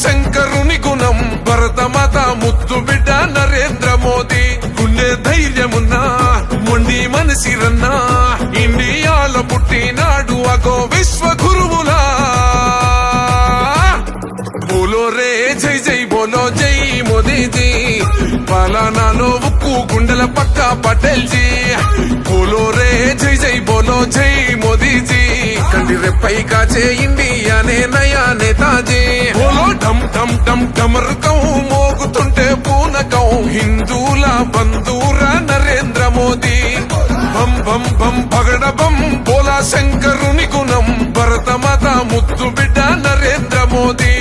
శంకరుని గుణం భరతమాత ముద్దు బిడ్డ నరేంద్ర మోదీ. గుండె ధైర్యమున్నా మొండి మనసిరన్నా ఇండియాల పుట్టినాడు అగో విశ్వ గురువులా బోలో రే జై జై బోలో జై మోదీజీ. పలానాలో ఉక్కు గుండెల పక్క పటేల్ జీ బోలో రే జై జై బోలో జై మోదీజీ. కంటి రెప్పై కాచే నయానే నయా నేతాజీ బోలో ఢమ్ ఢమ్ ఢమ్ ఢమరుకం మోగుతుంటే పూనకం హిందూల బంధూర నరేంద్ర మోదీ. బం బం బం పగడ బం బోలా శంకరుని గుణం. భరత మత ముద్దు బిడ్డ నరేంద్ర మోదీ.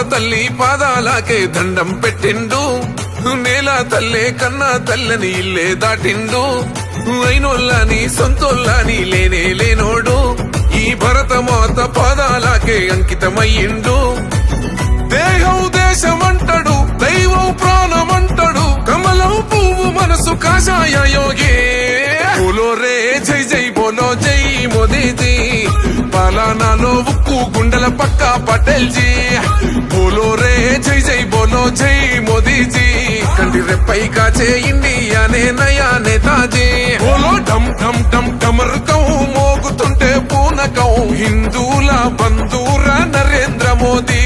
తల్లి పాదాలకే దండం పెట్టిండు. నేల తల్లే కన్నా తల్లని ఇల్లే దాటిండు. అయినోళ్ళని సొంతోళ్ళని లేనే లేనోడు. ఈ భరతమాత పాదాలకే అంకితమయ్యిండు. దేహం దేశమంటడు దైవం ప్రాణమంటడు కమలం పువ్వు మనసు కాషాయ పాలనాలో ఉక్కు గుండెల పక్క పటేల్ జీ బోలో రే జై జై బోలో జై మోదీజీ. కంటి రెప్పై కాచే ఇండియానే నయా నేతాజీ. బోలో డమ్ డమ్ డమ్ ఢమరుకం మోగుతుంటే పూనకం. హిందూల బంధూరా నరేంద్ర మోదీ.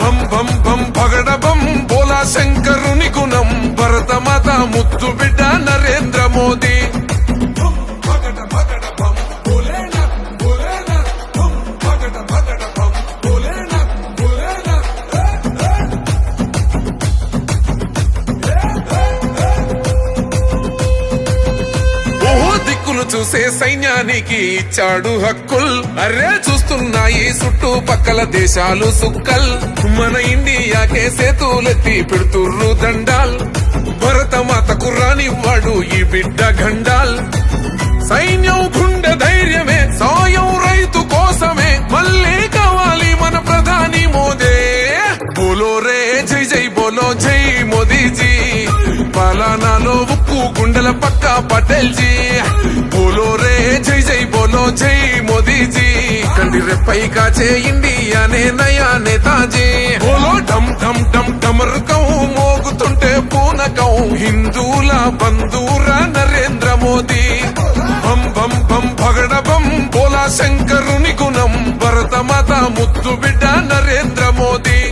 బం బం బం పగడ బం బోలా శంకరుని గుణం. భరతమాత ముద్దు బిడ్డ నరేంద్ర మోదీ. చూసే సైన్యానికి ఇచ్చాడు హక్కుల్. అరే చూస్తున్నాయి చుట్టుపక్కల దేశాలు సుక్కల్. మన ఇండియాకే సేతులెత్తి పెడుతుర్రు దండాల్. భరతమాతకు రానివ్వాడు ఈ బిడ్డ గండాల్ సైన్యం గుండె ధైర్యమే సాయం రైతు కోసమే. మళ్ళీ కావాలి మన ప్రధాని మోదే. బోలో రే జై జై బోలో జై మోదీజీ. పలానాలో ఉక్కు గుండెల పక్క పటేల్జీ. కంటి రెప్పై కాచే ఇండియానే నయా నేతాజీ బోలో డమ్ డమ్ డమ్ డమరుకం మోగుతుంటే పూనకం. హిందూల బంధూర నరేంద్ర మోదీ. బం బం బం భగడ బం బోలా శంకరుని గుణం. భరతమాత ముద్దు బిడ్డ నరేంద్ర మోదీ.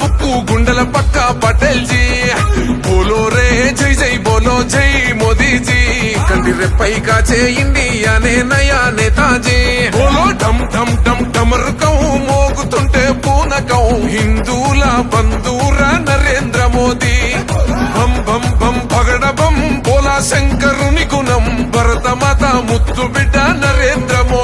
గుండెల పక్క పటేల్ జీ బోలో రే జై జై బోలో జై మోదీజీ. కంటి రెప్పై కాచే ఇండియానే నయా నేతాజీ బోలో డమ్ డమ్ ఢమ్ ఢమరుకం మోగుతుంటే పూనకం. హిందూల బంధూరా నరేంద్ర మోదీ. బం బం బం పగడ బం బోలా శంకరుని గుణం. భరత మాత ముత్తు బిడ్డ నరేంద్ర మోదీ